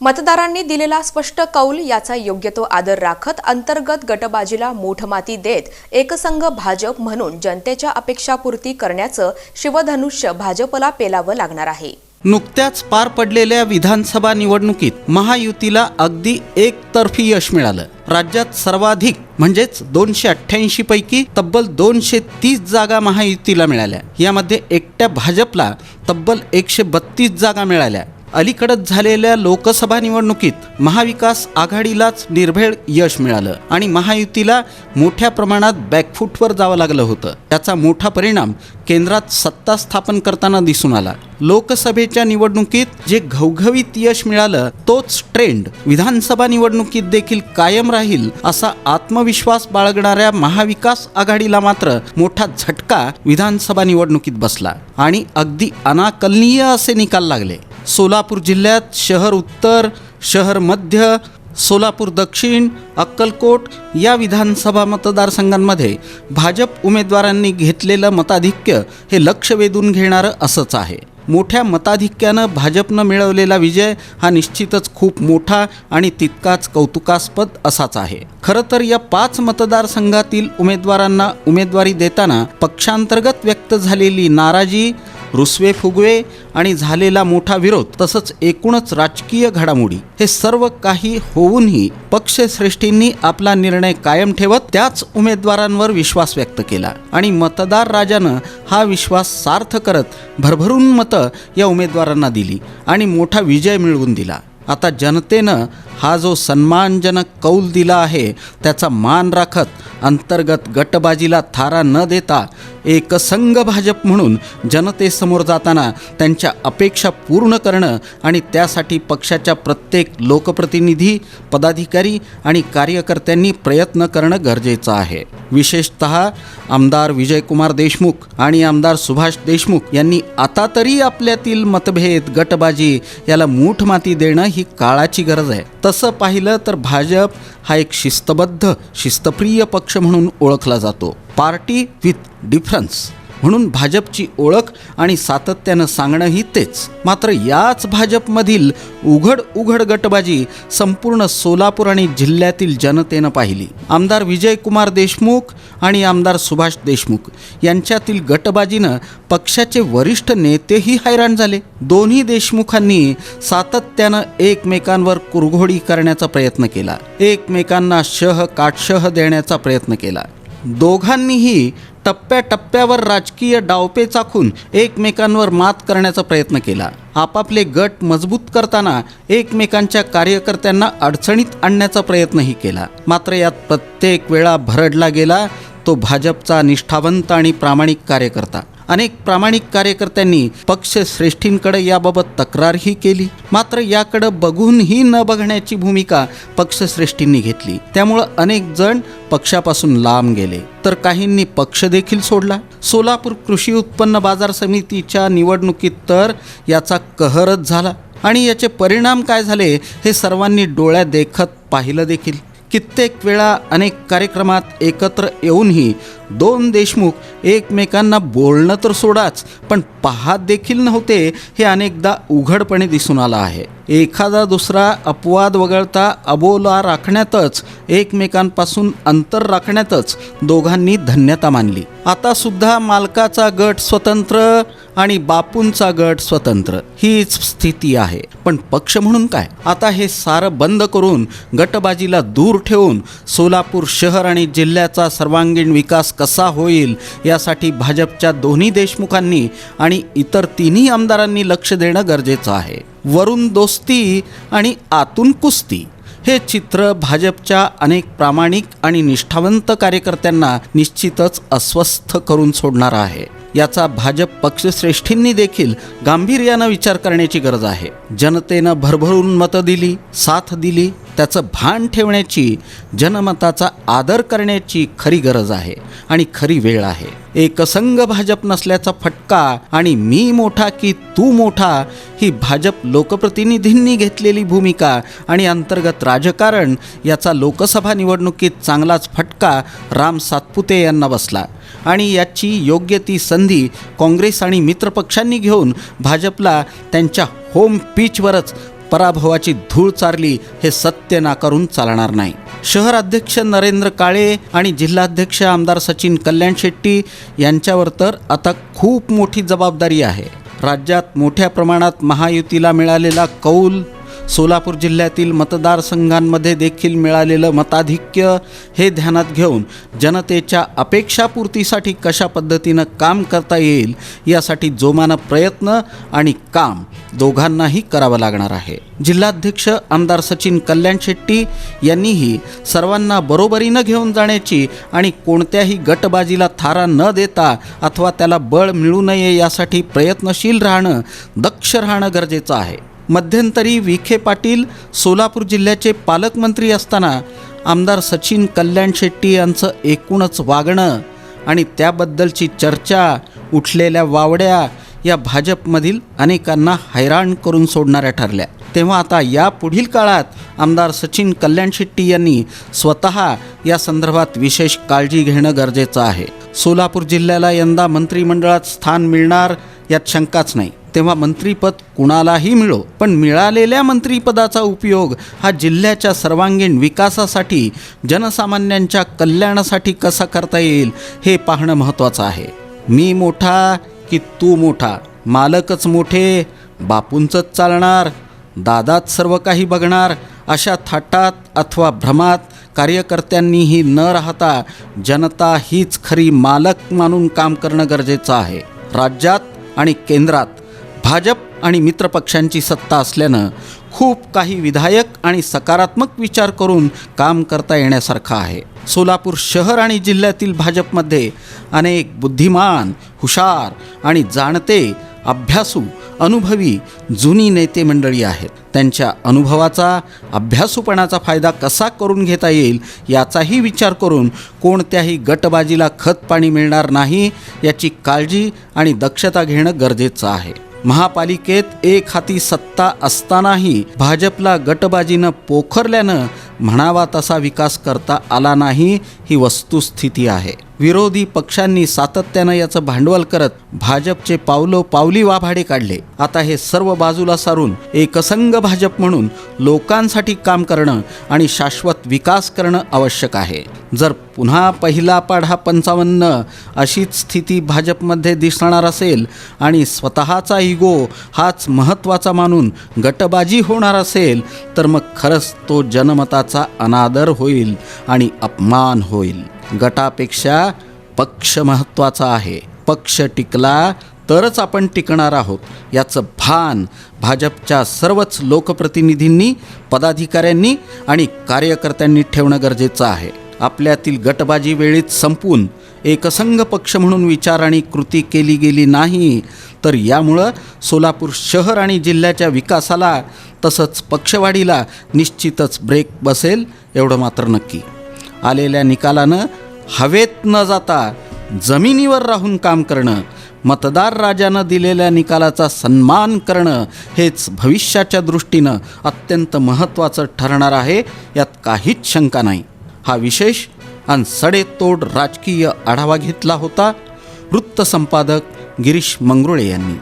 मतदारांनी दिलेला स्पष्ट कौल याचा योग्य तो आदर राखत अंतर्गत गटबाजीला मूठमाती देत एकसंघ भाजप म्हणून जनतेच्या अपेक्षापूर्ती करण्याचं शिवधनुष्य भाजपला पेलावं लागणार आहे. नुकत्याच पार पडलेल्या विधानसभा निवडणुकीत महायुतीला अगदी एकतर्फी यश मिळालं. राज्यात सर्वाधिक म्हणजेच दोनशे अठ्ठ्याऐंशी पैकी तब्बल दोनशे तीस जागा महायुतीला मिळाल्या. यामध्ये एकट्या भाजपला तब्बल एकशे बत्तीस जागा मिळाल्या. अलीकडच झालेल्या लोकसभा निवडणुकीत महाविकास आघाडीलाच निर्भेळ यश मिळालं आणि महायुतीला मोठ्या प्रमाणात बॅकफूटवर जावं लागलं होतं. त्याचा मोठा परिणाम केंद्रात सत्ता स्थापन करताना दिसून आला. लोकसभेच्या निवडणुकीत जे घवघवीत यश मिळालं तोच ट्रेंड विधानसभा निवडणुकीत देखील कायम राहील असा आत्मविश्वास बाळगणाऱ्या महाविकास आघाडीला मात्र मोठा झटका विधानसभा निवडणुकीत बसला आणि अगदी अनाकलनीय असे निकाल लागले. सोलापूर जिल्ह्यात शहर उत्तर शहर मध्य सोलापूर दक्षिण अक्कलकोट या विधानसभा मतदारसंघांमध्ये भाजप उमेदवारांनी घेतलेलं मताधिक्य हे लक्ष वेधून घेणारं असंच आहे. मोठ्या मताधिक्यानं भाजपनं मिळवलेला विजय हा निश्चितच खूप मोठा आणि तितकाच कौतुकास्पद असाच आहे. खरं तर या पाच मतदारसंघातील उमेदवारांना उमेदवारी देताना पक्षांतर्गत व्यक्त झालेली नाराजी रुसवे फुगवे आणि झालेला मोठा विरोध तसंच एकूणच राजकीय घडामोडी हे सर्व काही होऊनही पक्षश्रेष्ठींनी आपला निर्णय कायम ठेवत त्याच उमेदवारांवर विश्वास व्यक्त केला. आणि मतदार राजानं हा विश्वास सार्थ करत भरभरून मतं या उमेदवारांना दिली आणि मोठा विजय मिळवून दिला. आता जनतेनं हा जो सन्मानजनक कौल दिला आहे त्याचा मान राखत अंतर्गत गटबाजीला थारा न देता एक संघ भाजप म्हणून जनतेसमोर जाताना त्यांच्या अपेक्षा पूर्ण करणं आणि त्यासाठी पक्षाच्या प्रत्येक लोकप्रतिनिधी पदाधिकारी आणि कार्यकर्त्यांनी प्रयत्न करणं गरजेचं आहे. विशेषत आमदार विजयकुमार देशमुख आणि आमदार सुभाष देशमुख यांनी आता तरी आपल्यातील मतभेद गटबाजी याला मूठ माती देणं ही काळाची गरज आहे. तसं पाहिलं तर भाजप हा एक शिस्तबद्ध शिस्तप्रिय पक्ष म्हणून ओळखला जातो. पार्टी विथ डिफरन्स म्हणून भाजपची ओळख आणि सातत्यानं सांगणंही तेच. मात्र याच भाजपमधील उघड उघड गटबाजी संपूर्ण सोलापूर आणि जिल्ह्यातील जनतेनं पाहिली. आमदार विजयकुमार देशमुख आणि आमदार सुभाष देशमुख यांच्यातील गटबाजीनं पक्षाचे वरिष्ठ नेतेही हैराण झाले. दोन्ही देशमुखांनी सातत्यानं एकमेकांवर कुरघोडी करण्याचा प्रयत्न केला. एकमेकांना शह काटशह देण्याचा प्रयत्न केला. दोघांनीही टप्प्याटप्प्यावर राजकीय डावपे चाखून एकमेकांवर मात करण्याचा प्रयत्न केला. आपापले गट मजबूत करताना एकमेकांच्या कार्यकर्त्यांना अडचणीत आणण्याचा प्रयत्नही केला. मात्र यात प्रत्येक वेळा भरडला गेला तो भाजपचा निष्ठावंत आणि प्रामाणिक कार्यकर्ता. अनेक प्रामाणिक कार्यकर्त्यांनी पक्षश्रेष्ठींकडे याबाबत तक्रारही केली. मात्र याकडं बघूनही न बघण्याची भूमिका पक्षश्रेष्ठींनी घेतली. त्यामुळं अनेक जण पक्षापासून लांब गेले. तर काहींनी पक्ष देखील सोडला. सोलापूर कृषी उत्पन्न बाजार समितीच्या निवडणुकीत तर याचा कहरच झाला. आणि याचे परिणाम काय झाले हे सर्वांनी डोळ्या देखत पाहिलं देखील. कित्येक वेळा अनेक कार्यक्रमात एकत्र येऊनही दोन देशमुख एकमेकांना बोलणं तर सोडाच पण पाहत देखील नव्हते हे अनेकदा उघडपणे दिसून आलं आहे. एखादा दुसरा अपवाद वगळता अबोला राखण्यातच एकमेकांपासून अंतर राखण्यातच दोघांनी धन्यता मानली. आता सुद्धा मालकाचा गट स्वतंत्र आणि बापूंचा गट स्वतंत्र हीच स्थिती आहे. पण पक्ष म्हणून काय? आता हे सारं बंद करून गटबाजीला दूर ठेवून सोलापूर शहर आणि जिल्ह्याचा सर्वांगीण विकास कसा होईल यासाठी भाजपच्या दोन्ही देशमुखांनी आणि इतर तिन्ही आमदारांनी लक्ष देणं गरजेचं आहे. वरून दोस्ती आणि आतून कुस्ती हे चित्र भाजपच्या अनेक प्रामाणिक आणि निष्ठावंत कार्यकर्त्यांना निश्चितच अस्वस्थ करून सोडणार आहे. याचा भाजप पक्षश्रेष्ठींनी देखील गांभीर्यानं विचार करण्याची गरज आहे. जनतेनं भरभरून मतं दिली साथ दिली त्याचं भान ठेवण्याची जनमताचा आदर करण्याची खरी गरज आहे आणि खरी वेळ आहे. एकसंघ भाजप नसल्याचा फटका आणि मी मोठा की तू मोठा ही भाजप लोकप्रतिनिधींनी घेतलेली भूमिका आणि अंतर्गत राजकारण याचा लोकसभा निवडणुकीत चांगलाच फटका राम सातपुते यांना बसला. आणि याची योग्य ती संधी काँग्रेस आणि मित्रपक्षांनी घेऊन भाजपला त्यांच्या होम पिचवरच पराभवाची धूळ चारली हे सत्य नाकारून चालणार नाही. शहर अध्यक्ष नरेंद्र काळे आणि जिल्हाध्यक्ष आमदार सचिन कल्याण शेट्टी यांच्यावर तर आता खूप मोठी जबाबदारी आहे. राज्यात मोठ्या प्रमाणात महायुतीला मिळालेला कौल सोलापूर जिल्ह्यातील मतदारसंघांमध्ये देखील मिळालेलं मताधिक्य हे ध्यानात घेऊन जनतेच्या अपेक्षापूर्तीसाठी कशा पद्धतीनं काम करता येईल यासाठी जोमानं प्रयत्न आणि काम दोघांनाही करावं लागणार आहे. जिल्हाध्यक्ष आमदार सचिन कल्याण शेट्टी यांनीही सर्वांना बरोबरीनं घेऊन जाण्याची आणि कोणत्याही गटबाजीला थारा न देता अथवा त्याला बळ मिळू नये यासाठी प्रयत्नशील राहणं दक्ष राहणं गरजेचं आहे. मध्यंतरी विखे पाटील सोलापूर जिल्ह्याचे पालकमंत्री असताना आमदार सचिन कल्याण शेट्टी यांचं एकूणच वागणं आणि त्याबद्दलची चर्चा उठलेल्या वावड्या या भाजपमधील अनेकांना हैराण करून सोडणाऱ्या ठरल्या. तेव्हा आता या पुढील काळात आमदार सचिन कल्याण शेट्टी यांनी स्वतः या संदर्भात विशेष काळजी घेणं गरजेचं आहे. सोलापूर जिल्ह्याला यंदा मंत्रिमंडळात स्थान मिळणार यात शंकाच नाही. तेव्हा मंत्रीपद कुणालाही मिळो पण मिळालेल्या मंत्रीपदाचा उपयोग हा जिल्ह्याच्या सर्वांगीण विकासासाठी जनसामान्यांच्या कल्याणासाठी कसा करता येईल हे पाहणं महत्त्वाचं आहे. मी मोठा की तू मोठा? मालकच मोठे बापूंचंच चालणार दादाच सर्व काही बघणार अशा थाटात अथवा भ्रमात कार्यकर्त्यांनीही न राहता जनता हीच खरी मालक मानून काम करणं गरजेचं आहे. राज्यात आणि केंद्रात भाजप आणि मित्रपक्षांची सत्ता असल्यानं खूप काही विधायक आणि सकारात्मक विचार करून काम करता येण्यासारखं आहे. सोलापूर शहर आणि जिल्ह्यातील भाजपमध्ये अनेक बुद्धिमान हुशार आणि जाणते अभ्यासू अनुभवी जुनी नेते मंडळी आहेत. त्यांच्या अनुभवाचा अभ्यासूपणाचा फायदा कसा करून घेता येईल याचाही विचार करून कोणत्याही गटबाजीला खत पाणी मिळणार नाही याची काळजी आणि दक्षता घेणं गरजेचं आहे. महापालिकेत एक हाती सत्ता असतानाही भाजपला गटबाजीनं पोखरल्यानं म्हणावा तसा विकास करता आला नाही ही वस्तुस्थिती आहे. विरोधी पक्षांनी सातत्यानं याचं भांडवल करत भाजपचे पावलो पावली वाभाडे काढले. आता हे सर्व बाजूला सारून एकसंग भाजप म्हणून लोकांसाठी काम करणं आणि शाश्वत विकास करणं आवश्यक आहे. जर पुन्हा पहिला पाढा पंचावन्न अशीच स्थिती भाजपमध्ये दिसणार असेल आणि स्वतःचा इगो हाच महत्त्वाचा मानून गटबाजी होणार असेल तर मग खरंच तो जनमताचा अनादर होईल आणि अपमान होईल. गटापेक्षा पक्ष महत्त्वाचा आहे. पक्ष टिकला तरच आपण टिकणार आहोत. याचं भान भाजपच्या सर्वच लोकप्रतिनिधींनी पदाधिकाऱ्यांनी आणि कार्यकर्त्यांनी ठेवणं गरजेचं आहे. आपल्यातील गटबाजी वेळीच संपून एकसंघ पक्ष म्हणून विचार आणि कृती केली गेली नाही तर यामुळं सोलापूर शहर आणि जिल्ह्याच्या विकासाला तसंच पक्षवाढीला निश्चितच ब्रेक बसेल एवढं मात्र नक्की. आलेल्या निकालानं हवेत न जाता जमिनीवर राहून काम करणं मतदार राजानं दिलेल्या निकालाचा सन्मान करणं हेच भविष्याच्या दृष्टीनं अत्यंत महत्त्वाचं ठरणार आहे यात काहीच शंका नाही. हा विशेष आणि सडेतोड राजकीय आढावा घेतला होता वृत्तसंपादक गिरीश मंगरुळे यांनी.